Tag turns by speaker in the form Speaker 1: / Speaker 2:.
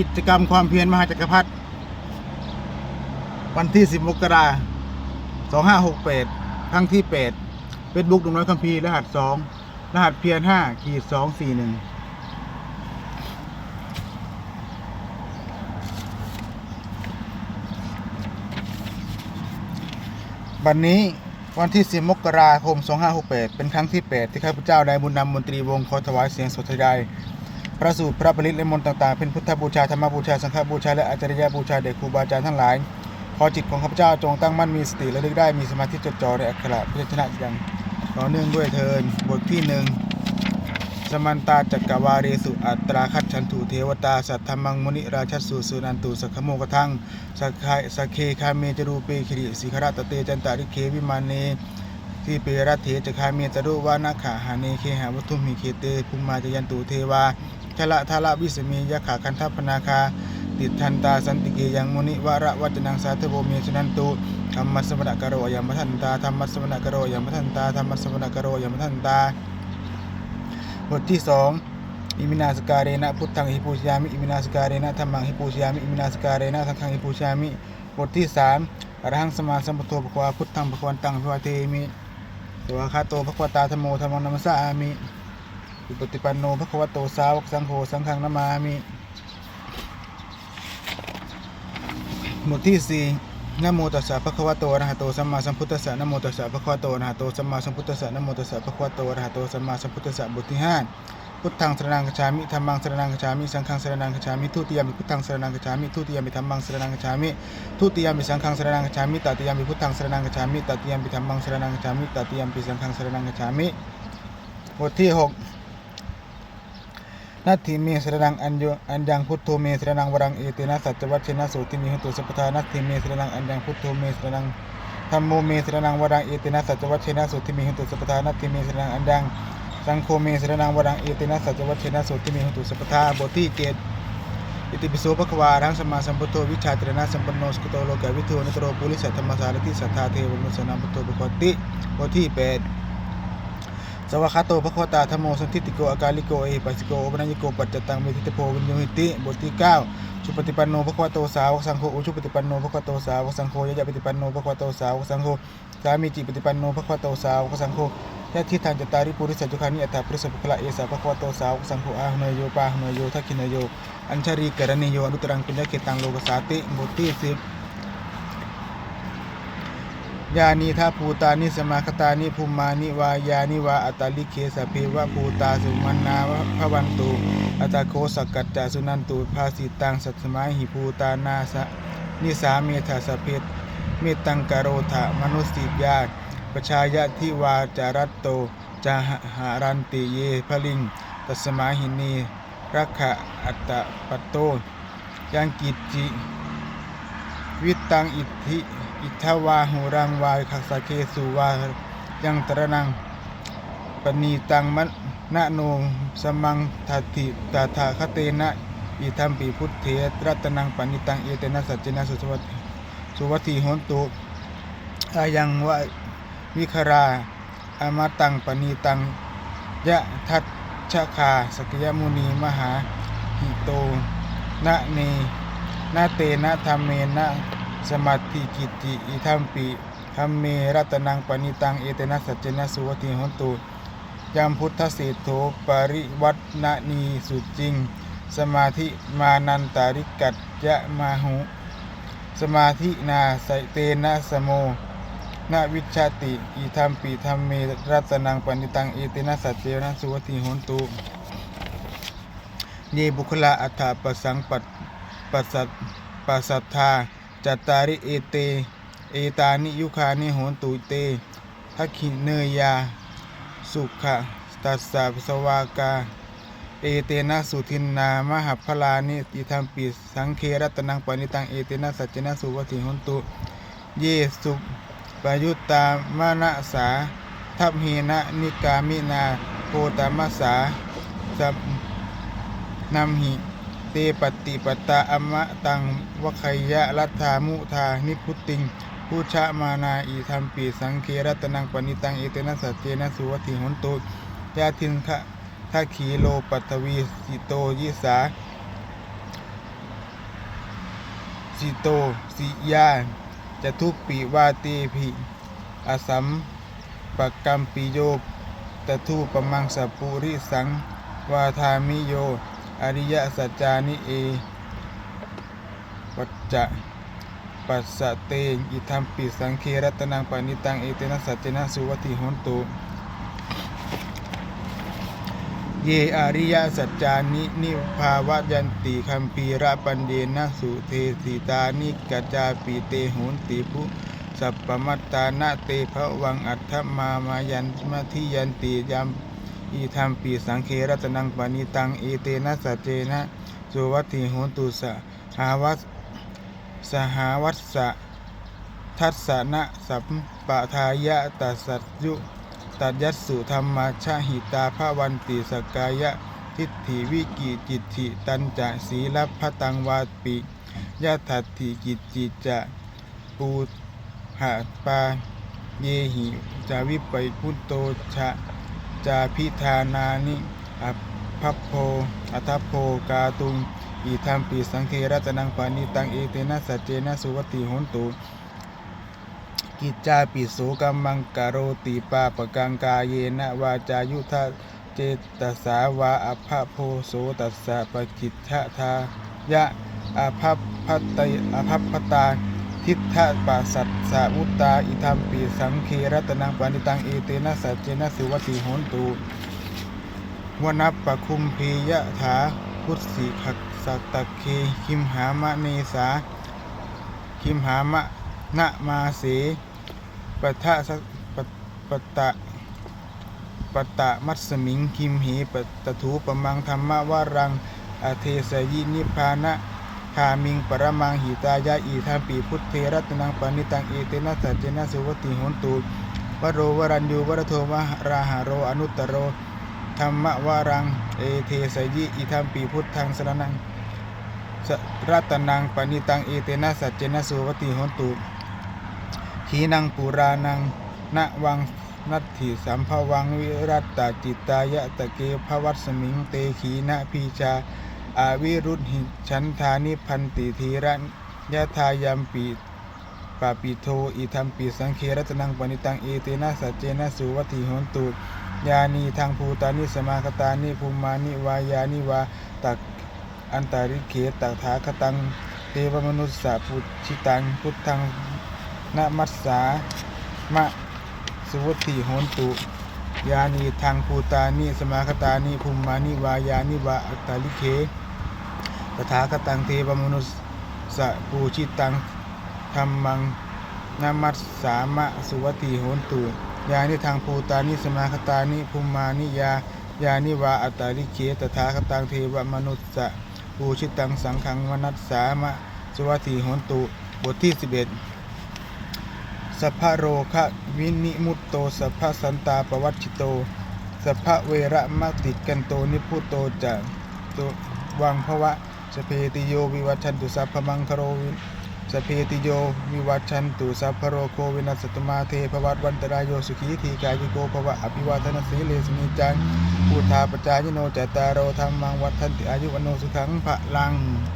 Speaker 1: กิจกรรมความเพียรมหาจักรพรรดิวันที่ 10 มกราคม2568ครั้งที่8เฟซบุ๊กดุมน้อยคัมภีร์รหัส2รหัสเพียร5ขีด241วันนี้วันที่ 10 มกราคม 2568 เป็นครั้งที่ 8 ที่ข้าพเจ้านายบุญนำมนตรีวงขอถวายเสียงสดทยาย พระสูตรพระปริตและมนต์ต่างๆ เป็นพุทธบูชาธรรมบูชาสังฆบูชาและอาจารยบูชาเด็กครูบาอาจารย์ทั้งหลาย ขอจิตของข้าพเจ้าจงตั้งมั่นมีสติและลึกได้มีสมาธิจดจ่อในอักขระพยัญชนะอย่างต่อเนื่องด้วยเทินบทที่หนึ่งสมันตาจักกวาเรสุอัตราคัตฉันตุเทวตา สัทธรรมังมุนิราชัสสุสุนันตุสักขโมกทังสักขาสเคคาเมจรูเปคิริสิขระตเตจันตาริเควิมาเนที่เปรัตเถจะคาเมตรุวานาขาหาเนเคหาวัตุมิเคเตภูมิมาจยันตุเทวา ชละทละวิสเมียขาคันทัพพนาคา ติทันตาสันติเกยังมุนิวาระวัจนังสาธโบเมชนันตุธรรมสมณกโรยามทันตาธรรมสมณกโรยามทันตาธรรมสมณกโรยามทันตา บทที่สองอิมินาสการเรนะพุทธังหิปูชยามิอิมินาสการเรนะธรรมังหิปูชยามิอิมินาสการเรนะสังฆังหิปูชยามิบทที่สามอรหังสมาสัมพุทโภควาพุทธังภควันตังภควาเทมิสวากขาโตภควตาธโมธรรมังนัมสสามิ อุปติปันโนภควโตสาวกสังโฆสังฆังนามามิบทที่สี่นโมตัสสะภะควโตอะระหะโตสัมมาสัมพุทธัสสะนโมตัสสะภะควโตอะระหะโตสัมมาสัมพุทธัสสะนโมตัสสะภะควโตอะระหะโตสัมมาสัมพุทธัสสะบทที่ห้าพุทธังสรณังคัจามิธัมมังสรณังคัจามิสังฆังสรณังคัจามิทุติยมิพุทธังสรณังคัจามิทุติยมิธัมมังสรณังคัจามิทุติยมิสังฆังสรณังคัจามิตติยมิพุทธังสรณังคัจามิตติยมิธัมมังสรณังคัจามิตติยมิสังฆังสรณังคัจามิบทที่หก นัตถิเมสรณังอัญโยอัญญังพุทโธเมสรณังวรังเอเตนะสัจจวัชเชนะโสติมิหุตุสัพพทานัตถิเมสรณังอัญญังพุทโธเมสรณังธรรมโมเมสระนังวรังเอตินะสัจวัชเชนะสุติมิหุตุสัพพทานัตติเมสระนังอันดังสังโฆเมสระนังวรังเอตินะสัจวัชเชนะสุติมิหุตุสัพพทาบทที่เจ็ดอิติปิโสภควารังสมมาสัมพุทโธวิชาตรณะสัมปันโนสกุโตโลกวิทูนตโรปุริสัทธรรมสารติสัทธาเทวมุสนาพุทโธปกติบทที่แปด สวากขาโตภคตาธรรมโมสันทิติโกอากาลิโกเอปัสิโกโอปนัญญิโกปัจจตังเมติตโพวิญโยหิติบทที่เก้าชุปฏิปันโนภควโตสาวกสังโฆอุชุปฏิปันโนภควโตสาวกสังโฆยะยะปฏิปันโนภควโตสาวกสังโฆสามีจิปฏิปันโนภควโตสาวกสังโฆยะทิฏฐานจตาริปุริสัจจุคานิอัตถาปุริสปุคละเอสาภควโตสาวกสังโฆอาหเนยโยปาหเนยโยทักขินยโยอัญชรีกรณีโยอนุตรังปุญญเกตังโลกสาติบทที่สิบ ยานีทาภูตานิสมาคตานิภูมานิวายานิวาอัตตลิเคสะเพวะภูตาสุมันนาวะพะวันตุอัตตาโคสกัจจาสุนันตุภาสิตังสัตสมัยหิภูตานาสะนิสาเมธาสเพตเมตังกโรธามนุสติยาปชายะทิวาจารัตโตจาหารันติเยพลิงตัสมาหินีรักขะอัตตะปัตโตยังกิจจิวิตตังอิทธิ อิทธวาหูรังวายขัสะเคสุวายังตระนังปณีตังมะนะโนสมังทัตถิตาถาคเตนะอิทัมปีพุทเถรัตนังปณิตังเอเตนะสัจเจนะสุวัตสุวัตถีโหนตุอายังวะวิคาราอามาตังปณีตังยะทัตชะคาสกยมุนีมหาหิโตนะเนนะเตนะธรรมเมนะ สมัตติกิตติอิทัมปีธัมเมรัตนังปณิตังเอเตนะสัจเจนะสุวตถีโหนตุยามพุทธเศรษโธปริวัตนนีสุจริง สมาธิมานันตาริกัจยะมาหุ สมาธินาไสเตนะสโมนาวิชาติอีธรรมปีธรรมเมรัตนังปณิตังเอเตนะสัจเจนะสุวติหนตุเยบุคลาอัฏฐปสังปัสสัตปัสสัทธา จัตตาริเอเต เอตานิยุคานิโหนตุเตทักขิเนยา สุขะตัสสะสวากา เอเตนะสุทินนามหพลานิติธรรมปิสังเครัตนังปณิตังเอเตนะสัจจนะสุวัติหนตุ เยสุปยุตตามนะสาทัพเฮนะนิกามินาโพตามสาสัพนัมหิ เตปฏิปตาอมะตังวคยยะรัฐามุทานิพุติงพุชะมานาอีธรรมปีสังเครัตนังปณิตังเอเตนะสัจเจนะสุวัติหนตุยาทินคะทักขีโลปัตวีสิโตยิสาจิโตสิยาจะทุปปิวาเตภิอสัมปกกรรมปิโยตทุปมังสปุริสังวาทามิโย อริยสัจจานิเอวัจจะปัสสะเตอิทัมปิสังเครัตนังปานิตังเอเตนะสัจเจนะสุวัติหนตุ เยอริยสัจจานินิภาวะยันติคัมภีระปัญเยนะสุเทสิตานิกัจจาปิเตโหนติพุสัพปมัตตานะเตภวังอัตถมามายันมทิยันติยาม อีธรรมปีสังเครัตนังปานิตังเอเตนะสัจเจนะสุวัติโหตุสหาวัสสหาวัสสะทัสสะนะสัมปะทายะตัสสัจยุตัดยัสสุธรรมาชาหิตาภวันติสกายะทิฏฐิวิกิจิตถิตันจะศีลพตังวาปิยะทัตถิกิจจิจะปูหะปาเยหิจาวิปยพุตโตชะ จาพิธานานิอภัพโพอัทพโพกาตุงอีธรรมปีสังเครัตนังปานิตังเอเตนะสัจเจนะสุวัติโหนตุกิจจาปิโสกัมมังกโรติปาปกังกาเยนะวาจายุทธเจตสาวาอภะโพโสตัสสะปกิจทะทายะอภพพัตตยอภพพตา ทิฏฐปัสสัตสาุตตา อิธรรมปีสังเครัตนังปานิตังเอเตนะสัจเจนะสุวัติโหนตุวนัปปะคุมพียะถาพุทธสิขักสัตตะเคคิมหามะเนสา คิมหามะนะมาเสปัทะสะปะปะตะปะตะมัตสมิงคิมเหปะตะถูปมังธรรมวารังอเทสยินิพานะ คามิงปรมังหิตายะอีธามปีพุทธเทรัตนังปานิตังเอเตนะสัจเจนะสุวติโหนตุวโรวรัญยูวรโทมหราหาโรอนุตตโรธรรมวารังเอเทสยิอีธามปีพุทธังสรนังสรัตนังปานิตังเอเตนะสัจเจนะสุวติหนตุขีนังปุรานังณวังนัตถิสัมภวังวิรัตตาจิตตายะตะเกภวัตสมิงเตขีนะพีชา อาวิรุธหิชันธานิพันติธีระยะทายัมปีปาปิโทอิธรรมปีสังเครัตนังปณิตังเอเตนะสัจเจนะสุวัติโหนตุยานีทางภูตานิสมาคตานิภูมานิวายานิวาตักอันตาริเขตักถาคตังเทวมนุสสะปุชิตังพุทธังนะมัสสามะสุวัติโหนตุยานีทางภูตานิสมาคตานิภูมานิวายานิวาอัตตาลิเคต ถาคตังเทวมนุสสะปูชิตังธรรมังนามัสสามะสุวัติโหนตุยานิทางภูตานิสมาคตานิภูมานิยายานิวาอัตตาลิเคตถาคตังเทวมนุสสะปูชิตังสังขังวนัสสามะสุวัติโหนตุบทที่ 11สัพพโรคะวินิมุตโตสัพพสันตาปวัชชิโตสัพพเวระมติกันโตนิพุโตจะตวังภวะ สเพติโยวิวัชชันตุสัพพมังคโรวิสเพติโยวิวัชชันตุสัพพโรโควินัสตุมาเทภวัตวันตรายโยสุขีทีกายิโกภวะอภิวาทนาสีเลสนิจังพุทธาปจายโนจตารโรธรรมังวัฒนติอายุวโนสุขังพะลัง